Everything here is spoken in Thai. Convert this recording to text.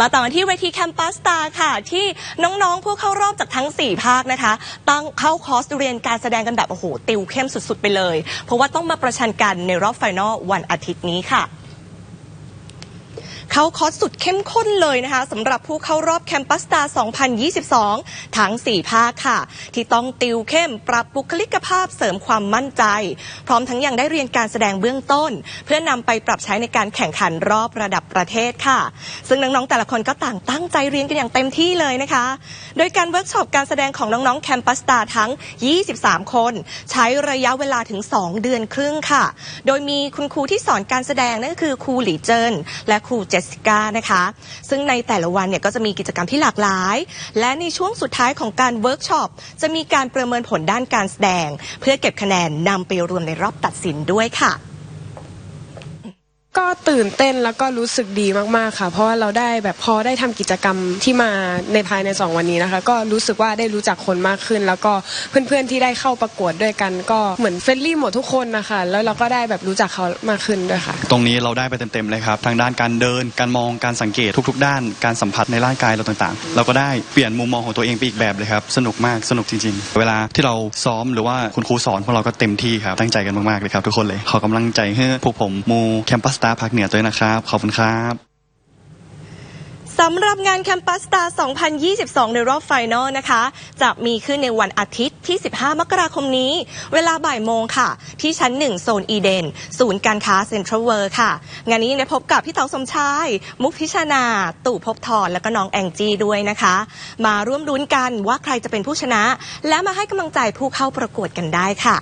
มาต่อกันที่เวทีแคมปัสตาค่ะ ที่น้องๆ ผู้เข้ารอบจากทั้ง 4 ภาคนะคะ ตั้งเข้าคอร์สเรียนการแสดงกันแบบโอ้โหติวเข้มสุดๆ ไปเลย เพราะว่าต้องมาประชันกันในรอบไฟนอลวันอาทิตย์นี้ค่ะ เขาคอร์สสุดเข้มข้นเลยนะคะสำหรับผู้เข้ารอบแคมปัสตา2022 ทั้ง 4 ภาคค่ะ ที่ต้องติวเข้มปรับบุคลิกภาพเสริมความมั่นใจ พร้อมทั้งยังได้เรียนการแสดงเบื้องต้น เพื่อนำไปปรับใช้ในการแข่งขันรอบระดับประเทศค่ะ ซึ่งน้องๆแต่ละคนก็ต่างตั้งใจเรียนกันอย่างเต็มที่เลยนะคะ โดยการเวิร์กช็อปการแสดงของน้องๆแคมปัสตาทั้ง 23 คน ใช้ระยะเวลาถึง 2 เดือนครึ่งค่ะ โดยมีคุณครูที่สอนการแสดงนั่นก็คือครูหลีเจินและครูเจสสิก้านะคะ ซึ่งในแต่ละวันเนี่ยก็จะมีกิจกรรมที่หลากหลาย และในช่วงสุดท้ายของการเวิร์กช็อปจะมีการประเมินผลด้านการแสดง เพื่อเก็บคะแนนนำไปรวมในรอบตัดสินด้วยค่ะ ก็ตื่นเต้นแล้วก็รู้สึกดีมากๆค่ะ เพราะว่าเราได้แบบพอได้ทำกิจกรรมที่มาในภายใน 2 วันนี้นะคะ ก็รู้สึกว่าได้รู้จักคนมากขึ้น แล้วก็เพื่อนๆที่ได้เข้าประกวดด้วยกัน ก็เหมือนเฟรนลี่หมดทุกคนนะคะแล้วเราก็ได้แบบรู้จักเขามากขึ้นด้วยค่ะ ตรงนี้เราได้ไปเต็มๆเลยครับ ทางด้านการเดิน การมอง การสังเกตทุก ๆ ด้าน การสัมผัสในร่างกายเราต่างๆ เราก็ได้เปลี่ยนมุมมองของตัวเองไปอีกแบบเลยครับ สนุกมาก สนุกจริงๆ เวลาที่เราซ้อมหรือว่าคุณครูสอนพวกเราก็เต็มที่ครับ ตั้งใจกันมากๆเลยครับทุกคนเลย ขอกำลังใจให้พวกผมมูแคมปัสตาร์ภาคเหนือด้วยนะครับ ขอบคุณครับสำหรับงานแคมปัสตา2022 ในรอบไฟนอลนะคะ จะมีขึ้นในวันอาทิตย์ที่ 15 มกราคมนี้ เวลาบ่ายโมงค่ะ ที่ชั้น 1 โซนอีเดน ศูนย์การค้าเซ็นทรัลเวิร์ค่ะ งานนี้ได้พบกับพี่เต๋าสมชาย มุกพิชนา ตู่ภพบทรแล้วก็น้องแองจี้ด้วยนะคะ มาร่วมลุ้นกันว่าใครจะเป็นผู้ชนะ และมาให้กำลังใจผู้เข้าประกวดกันได้ค่ะ